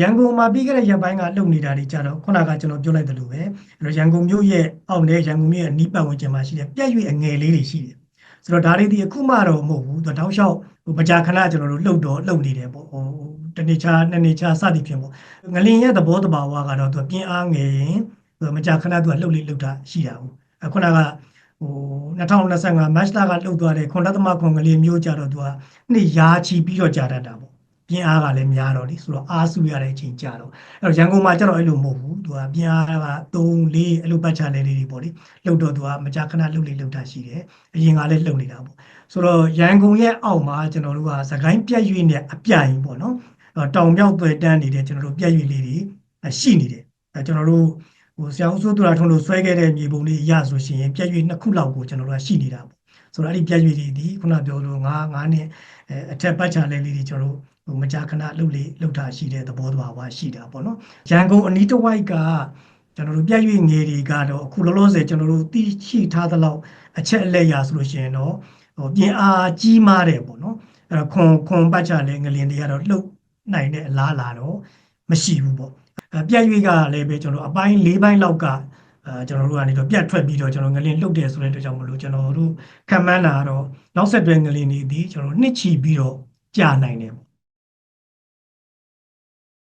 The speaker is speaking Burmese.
ရန်ကုန်မှာပြီးခဲ့တဲ့ရက်ပိုင်းကလှုပ်နေတာတွေကြတော့ခုနကကျွန်တော်ပြောလိုက်သလိုပဲအဲ့တော့ရန်ကုန်မြို့ရဲ့အောက်နဲ့ရန်ကုန်မြို့ရဲ့အနီးပတ်ဝန်းကျင်မှာရှိတဲ့ပြက်ရွေအငယ်လေးတွေရှိတယ်ဆိုတော့ဒါတွေဒီအခုမှတော့မဟုတ်ဘူးသူတောက်လျှောက်ဟိုမကြာခဏကျွန်တော်တို့လှုပ်တော့လှုပ်နေတယ်ပေါ့ဟိုတနေ့ချာနှစ်နေ့ချာစသည်ဖြင့်ပေါ့ငလင်ရဲ့သဘောတဘာဝကတော့သူပြင်းအားငယ်ရင်သူမကြာခဏသူကလှုပ်လေလှုပ်တာရှိတာဟုတ်အခုနကဟို2025မတ်လကလှုပ်သွားတဲ့ခွန်တသမခွန်ကလေးမျိုးကြတော့သူကနှစ်ရာချီပြီးတော့ကြာတတ်တာပေါ့ ပြင်းအားကလည်းများတော့လေဆိုတော့အားစုရတဲ့အချိန်ကြာတော့အဲ့တော့ရန်ကုန်မှာကျတော့အဲ့လိုမဟုတ်ဘူးသူကပြင်းအားက3 4အဲ့လိုပတ်ချလဲလေးတွေပေါ့လေလှုပ်တော့သူကမကြာခဏလှုပ်လေလှုပ်တာရှိတယ်အရင်ကလည်းလှုပ်နေတာပေါ့ဆိုတော့ရန်ကုန်ရဲ့အောက်မှာကျွန်တော်တို့ကသခိုင်းပြက်ရွေ့နဲ့အပြိုင်ပေါ့နော်အဲ့တောင်မြောက်သွယ်တန်းနေတဲ့ကျွန်တော်တို့ပြက်ရွေ့လေးတွေရှိနေတယ်အဲကျွန်တော်တို့ဟိုဆရာဦးစိုးသူရထွန်းတို့ဆွဲခဲ့တဲ့မြေပုံလေးရဆိုရှင်ပြက်ရွေ့နှစ်ခုလောက်ကိုကျွန်တော်တို့ကရှိနေတာပေါ့ ဆိုတော့အဲ့ဒီပြက်ရွေ့တွေဒီခုနပြောလို့9 9နှစ်အဲအထက်ပတ်ချလဲလေးတွေကျွန်တော်တို့ဟိုမကြာခဏလှုပ်လေလှုပ်တာရှိတဲ့သဘောတဘာဝရှိတာပေါ့နော်ရန်ကုန်အနီးတစ်ဝိုက်ကကျွန်တော်တို့ပြည့်ရွေငယ်တွေကတော့အခုလောလောဆယ်ကျွန်တော်တို့သိရှိထားသလောက်အချက်အလက်ရဆိုလို့ရှိရင်တော့ဟိုပြင်အားကြီးမားတယ်ပေါ့နော်အဲ့တော့ခွန်ခွန်ပတ်ချလဲငလင်တွေကတော့လှုပ်နိုင်တဲ့အလားလာတော့မရှိဘူးပေါ့အဲပြည့်ရွေကလည်းပဲကျွန်တော်တို့အပိုင်း၄ပိုင်းလောက်က အဲကျွန်တော်တို့ကနေတော့ပြတ်ထွက်ပြီးတော့ကျွန်တော်ငလင်လှုပ်တယ်ဆိုတဲ့အတွက်ကြောင့်မလို့ကျွန်တော်တို့ခံမှန်းတာကတော့နောက်ဆက်တွဲငလင်တွေဒီကျွန်တော်တို့နှစ်ချီပြီးတော့ကြာနိုင်တယ်ပေါ့